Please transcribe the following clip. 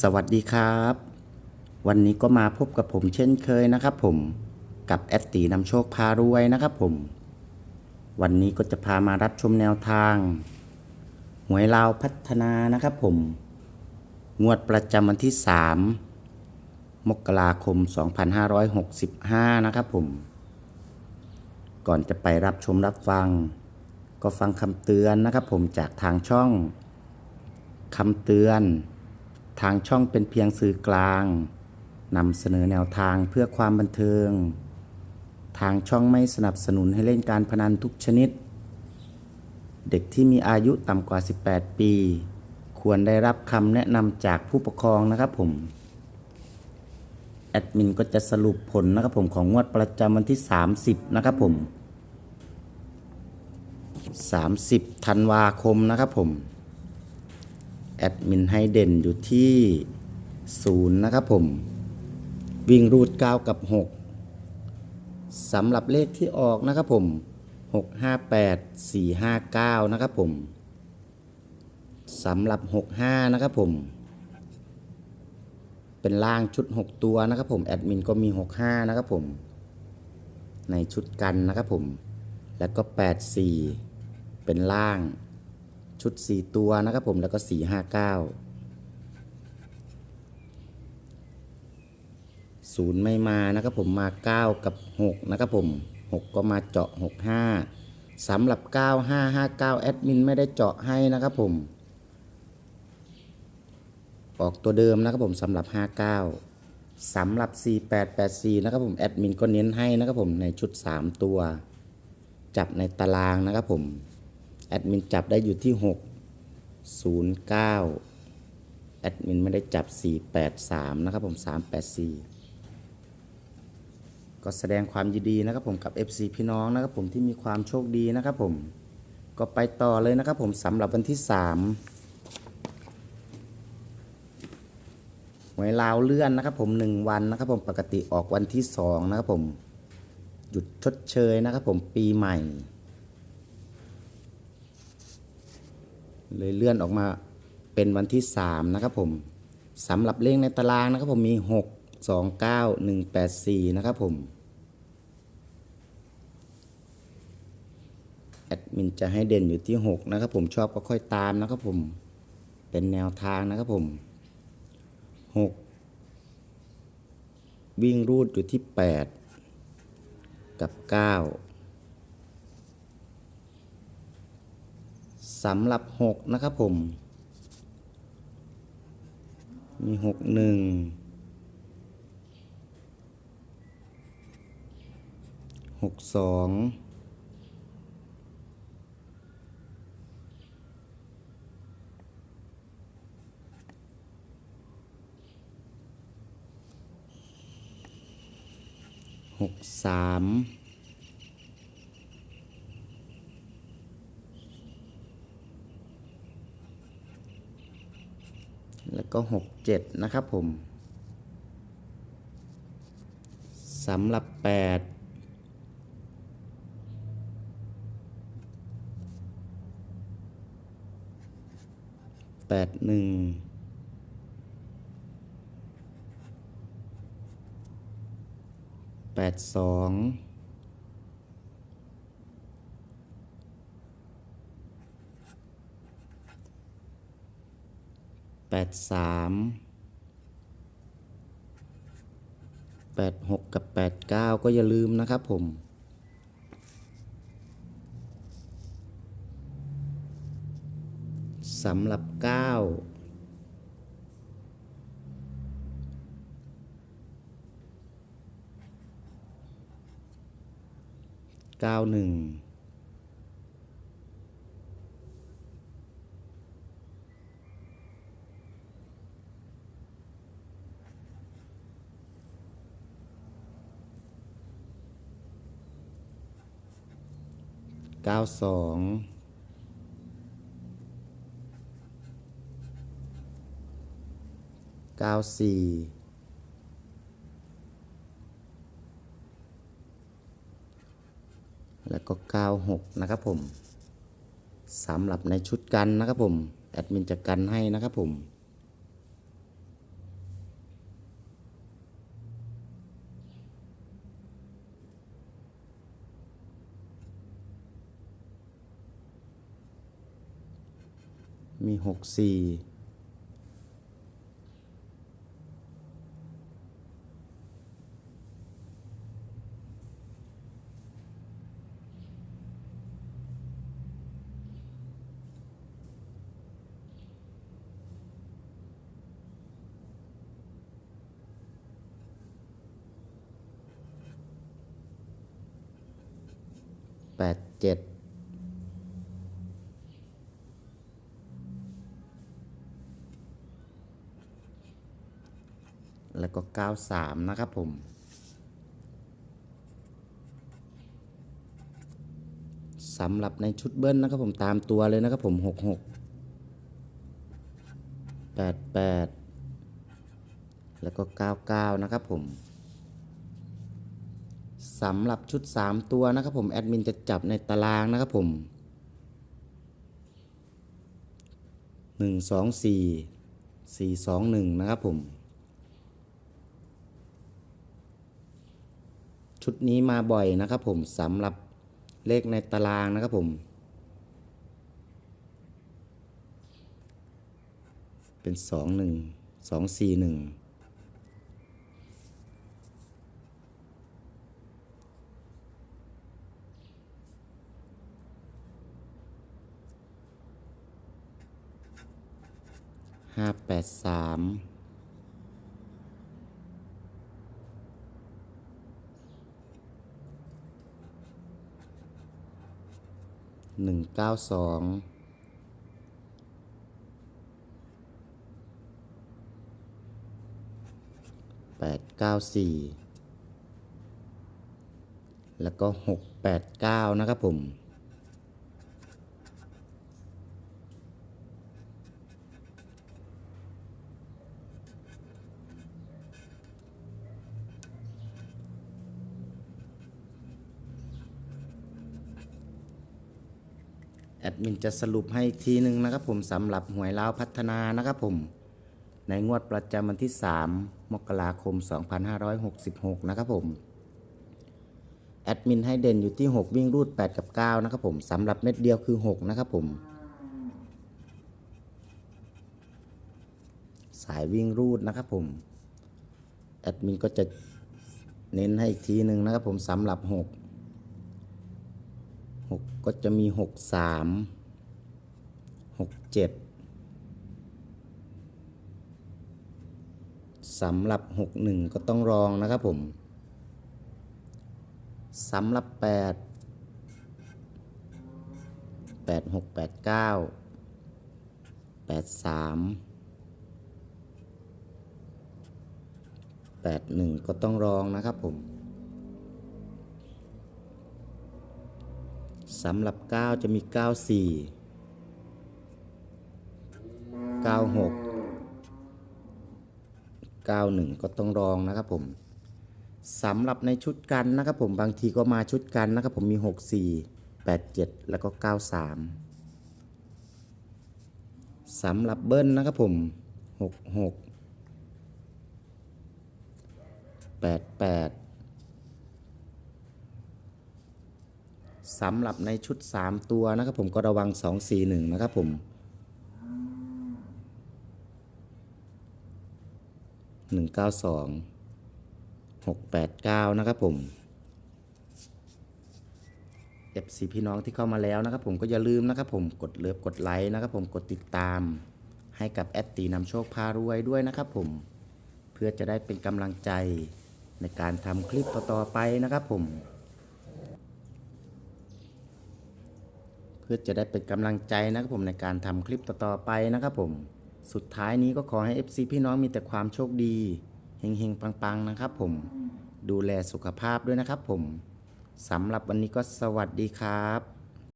สวัสดีครับ วันนี้ก็มาพบกับผมเช่นเคยนะครับผมกับแอดตีนำโชคพารวยนะครับผม วันนี้ก็จะพามารับชมแนวทางหวยลาวพัฒนานะครับผม งวดประจำวันที่ 3 มกราคม 2565 นะครับผม ก่อนจะไปรับชมรับฟัง ก็ฟังคำเตือนนะครับผมจากทางช่องคำเตือน ทางช่องเป็นเพียงสื่อกลางนำเสนอแนวทางเพื่อความบันเทิง ทางช่องไม่สนับสนุนให้เล่นการพนันทุกชนิด เด็กที่มีอายุต่ำกว่า 18 ปี ควรได้รับคำแนะนำจากผู้ปกครองนะครับผม แอดมินก็จะสรุปผลนะครับผมของงวดประจำวันที่ 30 นะครับผม 30 ธันวาคมนะครับผม แอดมินให้เด่นอยู่ที่ 0 นะครับผม วิ่งรูด 9 กับ 6สำหรับเลขที่ออกนะครับผม 658 459 นะครับผมสำหรับ 65 นะครับผม เป็นล่างชุด 6 ตัวนะครับผม แอดมินก็มี 65 นะครับผม ในชุดกันนะครับผม แล้วก็ 84 เป็นล่าง ชุด 4 ตัวนะครับผมแล้วก็ 4 5 9ศูนย์ไม่มานะครับผมมา 9 กับ 6 นะครับผม 6 ก็มาเจาะ 65สำหรับ 9559 แอดมินไม่ได้เจาะให้นะครับผม ออกตัวเดิมนะครับผมสำหรับ 59สำหรับ 4884 นะครับผมแอดมินก็เน้นให้นะครับผมในชุด 3 ตัว จับในตารางนะครับผม แอดมินจับได้อยู่ที่ 6 0 9 แอดมินไม่ได้จับ 483 นะครับผม 384 ก็แสดงความยินดีนะครับผมกับ FC พี่น้องนะครับผมที่มีความโชคดีนะครับผม ก็ไปต่อเลยนะครับผมสำหรับวันที่ 3หวยลาวเลื่อนนะครับผม1วันนะครับผมปกติออกวันที่2นะครับผมหยุดชดเชยนะครับผมปีใหม่ เลยเลื่อนออกมาเป็นวันที่ 3 นะครับผมสำหรับเลขในตารางนะครับผมมี 6 2 9 1 8 4 นะครับผมแอดมินจะให้เด่นอยู่ที่ 6 นะครับผมชอบก็ค่อยตามนะครับผมเป็นแนวทางนะครับผม 6 วิ่งรูดอยู่ที่ 8 กับ 9 สำหรับ 6 นะครับผม มี 6 1 6 2 6 3 แล้วก็ 6 7 นะครับผมสำหรับ8 8 1 8 2แปดสองามแปดหกกับแปดเก้าก็อย่าลืมนะครับผมสำหรับเก้าเก้าหนึ่ง เก้าสองเก้าสี่แล้วก็เก้าหกนะครับผมสำหรับในชุดกันนะครับผม แอดมินจะกันให้นะครับผม มีหกสี่แปดเจ็ด แล้วก็เก้าสามนะครับผม สำหรับในชุดเบิ้ลนะครับผมตามตัวเลยนะครับผมหกหกแปดแปดแล้วก็เก้าเก้านะครับผมสำหรับชุด 3 ตัวนะครับผม แอดมินจะจับในตารางนะครับผม 1 2 4 4 2 1 นะครับผม ชุดนี้มาบ่อยนะครับผมสำหรับเลขในตารางนะครับผม เป็น2 1 2 4 1ห้าแปดสาม หนึ่งเก้าสองแปดเก้าสี่แล้วก็หกแปดเก้านะครับผม แอดมินจะสรุปให้ทีหนึ่งนะครับผมสำหรับหวยลาวพัฒนานะครับผม ในงวดประจำวันที่ 3 มกราคม 2566 นะครับผม แอดมินให้เด่นอยู่ที่ 6 วิ่งรูด 8 กับ 9 นะครับผมสำหรับเม็ดเดียวคือ 6 นะครับผม สายวิ่งรูดนะครับผม แอดมินก็จะเน้นให้อีกทีหนึ่งนะครับผมสำหรับ 6 กก็จะมีหกสามหกเจ็ดสำหรับหกหนึ่งก็ต้องรองนะครับผมสำหรับแปดแปดหกแปดเก้าแปดสามแปดหนึ่งก็ต้องรองนะครับผม สำหรับ 9 จะมี 94 96 91 ก็ต้องรองนะครับผมสำหรับในชุดกันนะครับผมบางทีก็มาชุดกันนะครับผมมี 64 87 แล้วก็ 93สำหรับเบิ้ลนะครับผม 66 88 สำหรับในชุด 3 ตัวนะครับผมก็ระวัง 2 4 1 นะครับผม192 689นะครับผม FC พี่น้องที่เข้ามาแล้วนะครับผมก็อย่าลืมนะครับผมกดเลิฟกดไลค์นะครับผมกดติดตาม ให้กับแอดตีนำโชคพารวยด้วยนะครับผมเพื่อจะได้เป็นกำลังใจในการทำคลิปต่อๆไปนะครับผม พื่อจะได้เป็นกำลังใจนะครับผมในการทำคลิปต่อๆไปนะครับผม สุดท้ายนี้ก็ขอให้ FC พี่น้องมีแต่ความโชคดีเฮงๆ ปังๆ นะครับผม ดูแลสุขภาพด้วยนะครับผมสำหรับวันนี้ก็สวัสดีครับ